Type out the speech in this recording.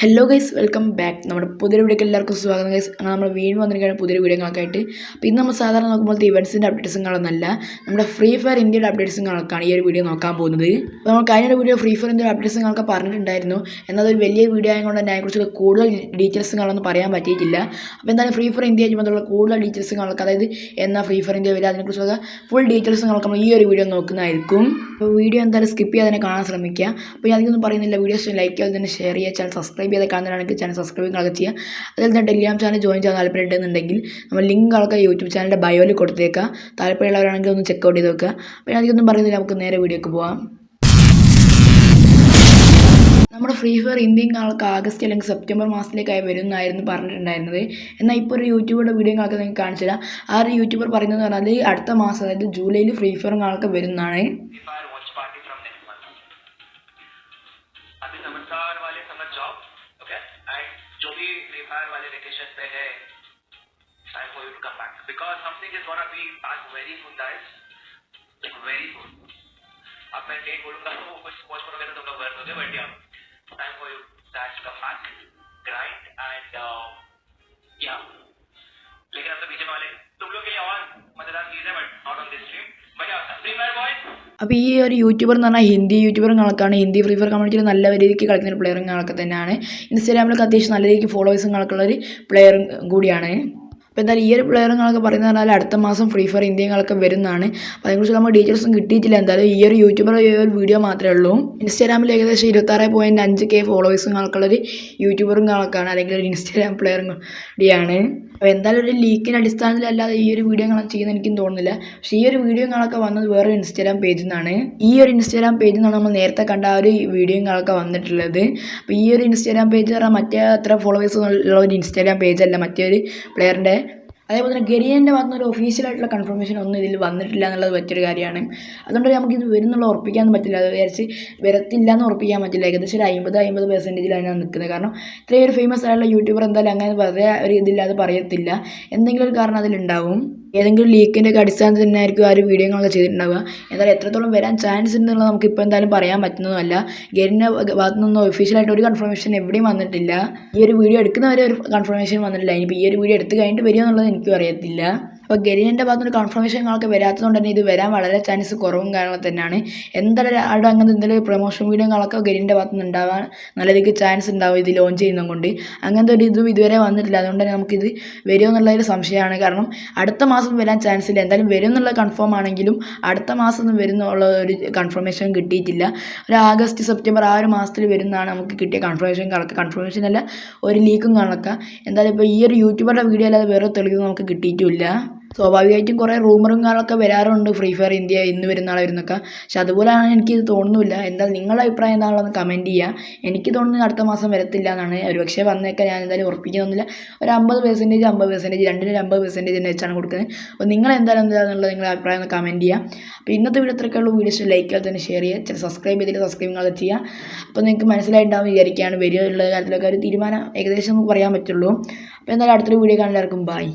Hello guys welcome back നമ്മുടെ പുതിയ വീഡിയോക്ക് എല്ലാവർക്കും സ്വാഗതം ഗൈസ് അങ്ങനെ നമ്മൾ വീണ്ടും വന്നിരിക്കുകയാണ് പുതിയ വീഡിയോകളൊക്കെയായിട്ട് അപ്പോൾ ഇന്ന് നമ്മൾ സാധാരണ നോക്കുമ്പോൾ ഇവൻസിന്റെ അപ്ഡേറ്റ്സും നമ്മുടെ ഫ്രീ ഫയർ ഇന്ത്യയുടെ അപ്ഡേറ്റ്സും ഈ ഒരു വീഡിയോ നോക്കാൻ പോകുന്നത്. അപ്പോൾ നമ്മൾ കഴിഞ്ഞ വീഡിയോ ഫ്രീ ഫയർ ഇന്ത്യയുടെ അപ്ഡേറ്റ്സും കണക്കെ പറഞ്ഞിട്ടുണ്ടായിരുന്നു. എന്നാൽ ഒരു വലിയ വീഡിയോ ആയതുകൊണ്ട് തന്നെ അതിനെക്കുറിച്ച് കൂടുതൽ ഡീറ്റെയിൽസ് പറയാൻ പറ്റിയിട്ടില്ല. അപ്പോൾ എന്തായാലും ഫ്രീ ഫയർ ഇന്ത്യ ചുമതലുള്ള കൂടുതൽ ഡീറ്റെയിൽസ് അതായത് എന്നാൽ ഫ്രീ ഫയർ ഇന്ത്യ വരിക? അതിനെക്കുറിച്ചുള്ള ഫുൾ ഡീറ്റെയിൽസ് നമ്മൾ ഈ ഒരു വീഡിയോ നോക്കുന്നതായിരിക്കും. അപ്പോൾ വീഡിയോ എന്തായാലും സ്കിപ്പ് ചെയ്യാതെ തന്നെ കാണാൻ ശ്രമിക്കുക. അപ്പോൾ ഞാൻ അധികമൊന്നും പറയുന്നില്ല. വീഡിയോസ് ലൈക്ക് ചെയ്യാതെ തന്നെ ഷെയർ ചെയ്യുക ചാനൽ സബ്സ്ക്രൈബ് ചെയ്ത് കാണുന്നതാണെങ്കിൽ ചാനൽ സബ്സ്ക്രൈബ് കളൊക്കെ ചെയ്യുക. അതിൽ തന്നെ ടെലിഗ്രാം ചാനൽ ജോയിൻ ചെയ്യാൻ താല്പര്യം ഉണ്ടെന്നുണ്ടെങ്കിൽ നമ്മൾ ലിങ്ക് ആൾക്കാർ യൂട്യൂബ് ചാനലിന്റെ ബയോയിൽ കൊടുത്തേക്കുക. താല്പര്യമുള്ളവരാണെങ്കിൽ ഒന്ന് ചെക്ക് ഔട്ട് ചെയ്ത് നോക്കുക. അപ്പോൾ ഞാൻ അധികമൊന്നും പറയുന്നില്ല. നമുക്ക് നേരെ വീഡിയോക്ക് പോകാം നമ്മുടെ ഫ്രീ ഫയർ ഇന്ത്യൻ ആൾക്ക് ആഗസ്റ്റ് അല്ലെങ്കിൽ സെപ്റ്റംബർ മാസത്തിലേക്കായി വരുമെന്നായിരുന്നു പറഞ്ഞിട്ടുണ്ടായിരുന്നത്. എന്നാൽ ഇപ്പോൾ ഒരു യൂട്യൂബറുടെ വീഡിയോ കാലത്ത് നിങ്ങൾക്ക് കാണിച്ചു തരാം ആ ഒരു യൂട്യൂബർ പറയുന്നത് പറഞ്ഞാൽ അടുത്ത മാസം അതായത് ജൂലൈയിൽ ഫ്രീ ഫയർ ആൾക്ക് വരുന്നതാണ്. कहते हैं। Time for you to come back because something is gonna be आज very good time very good अब मैं डेट बोलूँगा तो कुछ स्पॉन्सर वगैरह तुम लोग हो गए बट टाइम फॉर അപ്പോൾ ഈ ഒരു യൂട്യൂബർ എന്ന് പറഞ്ഞാൽ ഹിന്ദി യൂട്യൂബർ കണക്കാണ്. ഹിന്ദി ഫ്രീ ഫയർ കമ്മ്യൂണിറ്റിയിൽ നല്ല രീതിക്ക് കളിക്കുന്ന ഒരു പ്ലെയറും കണക്ക് തന്നെയാണ്. ഇൻസ്റ്റാഗ്രാമിലൊക്കെ അത്യാവശ്യം നല്ല രീതിക്ക് ഫോളോവേഴ്സും കണക്കുള്ള ഒരു പ്ലെയറും കൂടിയാണ്. അപ്പോൾ എന്തായാലും ഈ ഒരു പ്ലെയറുകളൊക്കെ പറയുന്നത് പറഞ്ഞാൽ അടുത്ത മാസം ഫ്രീ ഫയർ ഇന്ത്യകളൊക്കെ വരുന്നതാണ്. അപ്പോൾ അതിനെക്കുറിച്ച് നമ്മൾ ഡീറ്റെയിൽസും കിട്ടിയിട്ടില്ല. എന്തായാലും ഈ ഒരു യൂട്യൂബർ ഈ ഒരു വീഡിയോ മാത്രമേ ഉള്ളൂ. ഇൻസ്റ്റാഗ്രാമിൽ ഏകദേശം ഇരുപത്താറ് പോയിന്റ് അഞ്ച് കെ ഫോളോവേഴ്സും ആൾക്കുള്ളൊരു യൂട്യൂബറും ആൾക്കാണ് അല്ലെങ്കിൽ ഒരു ഇൻസ്റ്റാഗ്രാം പ്ലെയറും കൂടിയാണ്. അപ്പോൾ എന്തായാലും ഒരു ലീക്കിന്റെ അടിസ്ഥാനത്തിലല്ലാതെ ഈ ഒരു വീഡിയോ കാണാൻ ചെയ്യുന്ന എനിക്കും തോന്നുന്നില്ല. പക്ഷേ ഈ ഒരു വീഡിയോ കാണൊക്കെ വന്നത് വേറൊരു ഇൻസ്റ്റാഗ്രാം പേജിൽ നിന്നാണ് ഈ ഒരു ഇൻസ്റ്റാഗ്രാം പേജിൽ നിന്നാണ് നമ്മൾ നേരത്തെ കണ്ട ആ ഒരു വീഡിയോ കാണൊക്കെ വന്നിട്ടുള്ളത്. അപ്പോൾ ഈ ഒരു ഇൻസ്റ്റാഗ്രാം പേജ് പറഞ്ഞാൽ മറ്റേ അത്ര ഫോളോവേഴ്സ് ഉള്ള ഒരു ഇൻസ്റ്റാഗ്രാം പേജല്ല മറ്റേ ഒരു പ്ലെയറിന്റെ അതേപോലെ തന്നെ ഗരിയന്റെ ഭാഗത്ത് നിന്ന് ഒരു ഒഫീഷ്യലായിട്ടുള്ള കൺഫർമേഷൻ ഒന്നും ഇതിൽ വന്നിട്ടില്ല എന്നുള്ളത് പറ്റിയൊരു കാര്യമാണ്. അതുകൊണ്ട് നമുക്ക് നമുക്കിത് വരുന്നുള്ള ഉറപ്പിക്കാൻ പറ്റില്ല. അത് വിചാരിച്ച് വരത്തില്ല എന്ന് ഉറപ്പിക്കാൻ പറ്റില്ല. ഏകദേശം ഒരു അമ്പത് അമ്പത് പെർസെന്റേജിലാണ് നിൽക്കുന്നത്. കാരണം ഇത്രയും ഒരു ഫേമസ് ആയിട്ടുള്ള യൂട്യൂബർ എന്തായാലും അങ്ങനെ വെറുതെ ഒരു ഇതില്ലാതെ പറയത്തില്ല. എന്തെങ്കിലും ഒരു കാരണം അതിലുണ്ടാവും. ഏതെങ്കിലും ലീക്കിന്റെ ഒക്കെ അടിസ്ഥാനത്തിൽ തന്നെ ആയിരിക്കും ആ ഒരു വീഡിയോകളൊക്കെ ചെയ്തിട്ടുണ്ടാവുക. എന്നാൽ എത്രത്തോളം വരാൻ ചാൻസ് ഉണ്ടെന്നുള്ളത് നമുക്ക് ഇപ്പോൾ എന്തായാലും പറയാൻ പറ്റുന്നതല്ല. ഗെയിനിന്റെ ഭാഗത്തു നിന്നും ഒഫീഷ്യലായിട്ട് ഒരു കൺഫർമേഷൻ എവിടെയും വന്നിട്ടില്ല. ഈ ഒരു വീഡിയോ എടുക്കുന്നവരെ ഒരു കൺഫർമേഷൻ വന്നിട്ടില്ല. ഇനിയിപ്പോൾ ഈ ഒരു വീഡിയോ എടുത്ത് കഴിഞ്ഞിട്ട് വരുമോ എന്നുള്ളത് എനിക്കും അറിയത്തില്ല. അപ്പോൾ ഗരീനിന്റെ ഭാഗത്തുനിന്ന് കൺഫർമേഷൻ കൺഫർമേഷനുകളൊക്കെ വരാത്തതുകൊണ്ട് തന്നെ ഇത് വരാൻ വളരെ ചാൻസ് കുറവും കാരണം തന്നെയാണ്. എന്തായാലും അവിടെ അങ്ങനത്തെ എന്തെങ്കിലും പ്രൊമോഷൻ വീഡിയോകളൊക്കെ ഗരീന്റെ ഭാഗത്തുനിന്ന് ഉണ്ടാവാൻ നല്ല രീതിക്ക് ചാൻസ് ഉണ്ടാവും ഇത് ലോഞ്ച് ചെയ്യുന്നത് കൊണ്ട്. അങ്ങനത്തെ ഒരു ഇതും ഇതുവരെ വന്നിട്ടില്ല. അതുകൊണ്ട് തന്നെ നമുക്കിത് വരുമോ എന്നുള്ളൊരു സംശയമാണ്. കാരണം അടുത്ത മാസം വരാൻ ചാൻസ് ഇല്ല. എന്തായാലും വരും എന്നുള്ള കൺഫേം ആണെങ്കിലും അടുത്ത മാസം ഒന്നും വരുന്നുള്ള ഒരു കൺഫർമേഷൻ കിട്ടിയിട്ടില്ല. ഒരു ആഗസ്റ്റ് സെപ്റ്റംബർ ആ ഒരു മാസത്തിൽ വരുന്നതാണ് നമുക്ക് കിട്ടിയ കൺഫർമേഷൻ കണക്ക് കൺഫർമേഷൻ അല്ല ഒരു ലീക്കും കണക്കാം എന്തായാലും ഇപ്പോൾ ഈ ഒരു യൂട്യൂബറുടെ വീഡിയോ അല്ലാതെ വേറെ തെളിവ് നമുക്ക് കിട്ടിയിട്ടുമില്ല സ്വാഭാവികമായിട്ടും കുറേ റൂമറും കാര്യങ്ങളൊക്കെ വരാറുണ്ട്. ഫ്രീ ഫയർ ഇന്ത്യ ഇന്ന് വരുന്ന നാളെ വരുന്നൊക്കെ പക്ഷെ അതുപോലെയാണ് ഇത് തോന്നുന്നില്ല. എന്താ നിങ്ങളുടെ അഭിപ്രായം എന്താണെന്ന് കമന്റ് ചെയ്യുക എനിക്ക് തോന്നുന്നത് അടുത്ത മാസം വരത്തില്ല എന്നാണ്. ഒരു പക്ഷേ വന്നേക്കാൻ ഞാൻ എന്തായാലും ഉറപ്പിക്കുന്നില്ല ഒരു അമ്പത് പെർസെന്റേജ് അമ്പത് പെർസെന്റേജ് രണ്ടിനും അമ്പത് പെർസെന്റേജ് തന്നെ വെച്ചാണ് കൊടുക്കുന്നത്. അപ്പോൾ നിങ്ങൾ എന്തായാലും എന്താണെന്നുള്ളത് നിങ്ങളുടെ അഭിപ്രായം ഒന്ന് കമന്റ് ചെയ്യുക അപ്പോൾ ഇന്നത്തെ വീഡിയോ ഇത്രയൊക്കെയുള്ള വീഡിയോസ് ലൈക്ക് ചെയ്യാതെ തന്നെ ഷെയർ ചെയ്യുക ചില സബ്സ്ക്രൈബ് ചെയ്തിട്ട് സബ്സ്ക്രൈബ് നിങ്ങൾ ചെയ്യുക. അപ്പോൾ നിങ്ങൾക്ക് മനസ്സിലായിട്ടുണ്ടാവും വിചാരിക്കുകയാണ്. വരിക ഉള്ള കാര്യത്തിലൊക്കെ ഒരു തീരുമാനം ഏകദേശം പറയാൻ പറ്റുള്ളൂ. അപ്പോൾ എന്തായാലും അടുത്തൊരു വീഡിയോ കാണാൻ എല്ലാവർക്കും ബൈ